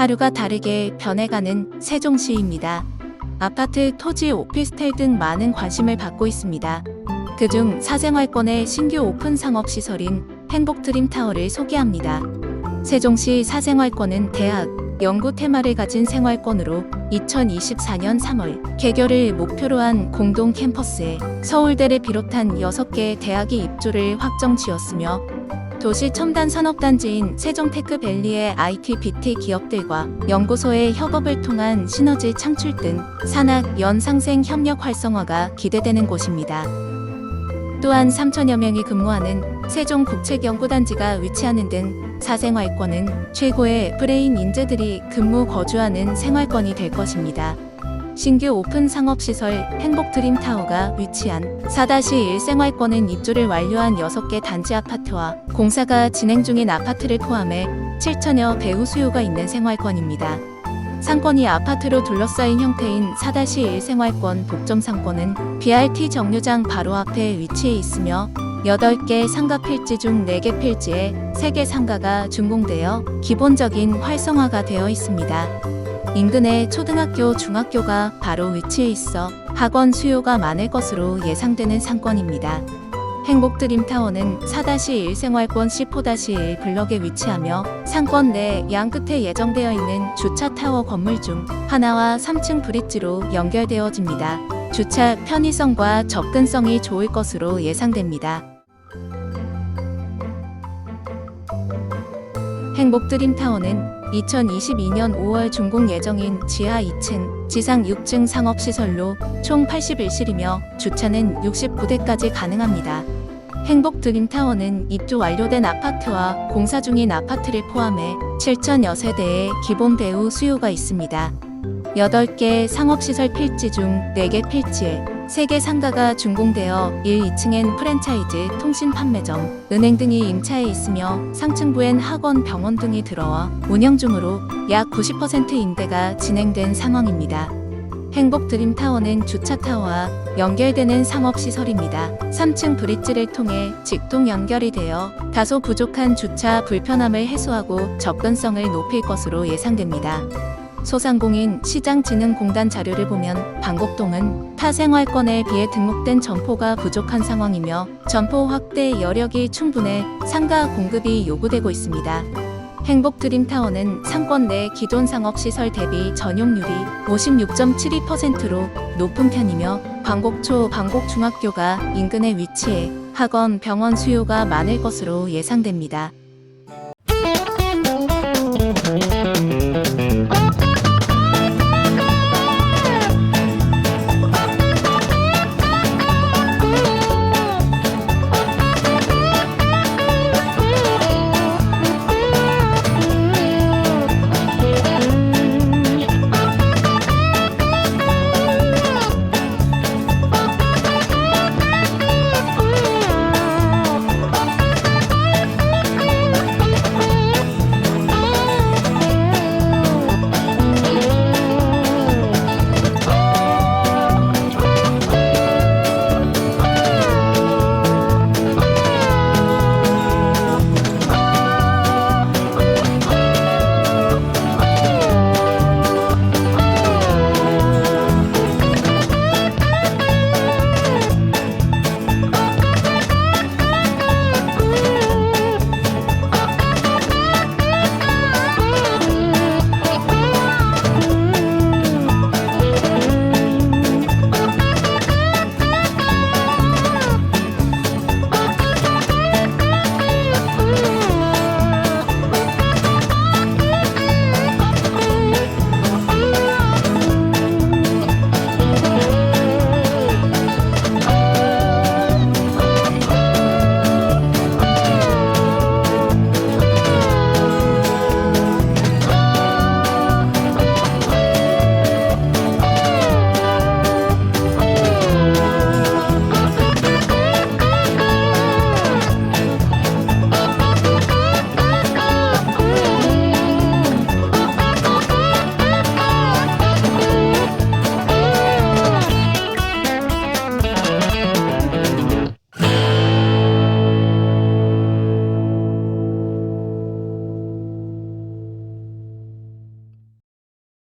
하루가 다르게 변해가는 세종시입니다. 아파트, 토지, 오피스텔 등 많은 관심을 받고 있습니다. 그중 사생활권의 신규 오픈 상업시설인 행복드림타워를 소개합니다. 세종시 사생활권은 대학, 연구 테마를 가진 생활권으로 2024년 3월 개교를 목표로 한 공동 캠퍼스에 서울대를 비롯한 6개 대학이 입주를 확정 지었으며 도시 첨단 산업단지인 세종테크밸리의 IT BT 기업들과 연구소의 협업을 통한 시너지 창출 등 산학 연상생 협력 활성화가 기대되는 곳입니다. 또한 3천여 명이 근무하는 세종국책연구단지가 위치하는 등 사생활권은 최고의 브레인 인재들이 근무 거주하는 생활권이 될 것입니다. 신규 오픈 상업시설 행복드림타워가 위치한 4-1 생활권은 입주를 완료한 6개 단지 아파트와 공사가 진행 중인 아파트를 포함해 7천여 배우 수요가 있는 생활권입니다. 상권이 아파트로 둘러싸인 형태인 4-1 생활권 복점 상권은 BRT 정류장 바로 앞에 위치해 있으며 8개 상가 필지 중 4개 필지에 3개 상가가 준공되어 기본적인 활성화가 되어 있습니다. 인근에 초등학교, 중학교가 바로 위치해 있어 학원 수요가 많을 것으로 예상되는 상권입니다. 행복드림타워는 4-1 생활권 C4-1 블럭에 위치하며 상권 내 양 끝에 예정되어 있는 주차타워 건물 중 하나와 3층 브릿지로 연결되어집니다. 주차 편의성과 접근성이 좋을 것으로 예상됩니다. 행복드림타워는 2022년 5월 준공 예정인 지하 2층, 지상 6층 상업시설로 총 81실이며 주차는 69대까지 가능합니다. 행복드림타워는 입주 완료된 아파트와 공사 중인 아파트를 포함해 7천여 세대의 기본 배우 수요가 있습니다. 8개 상업시설 필지 중 4개 필지에 3개 상가가 준공되어 1, 2층엔 프랜차이즈, 통신 판매점, 은행 등이 임차해 있으며 상층부엔 학원, 병원 등이 들어와 운영 중으로 약 90% 임대가 진행된 상황입니다. 행복 드림타워는 주차타워와 연결되는 상업시설입니다. 3층 브릿지를 통해 직통 연결이 되어 다소 부족한 주차 불편함을 해소하고 접근성을 높일 것으로 예상됩니다. 소상공인 시장진흥공단 자료를 보면 방곡동은 타 생활권에 비해 등록된 점포가 부족한 상황이며 점포 확대 여력이 충분해 상가 공급이 요구되고 있습니다. 행복 드림타워는 상권 내 기존 상업시설 대비 전용률이 56.72%로 높은 편이며 방곡초 방곡중학교가 인근에 위치해 학원, 병원 수요가 많을 것으로 예상됩니다.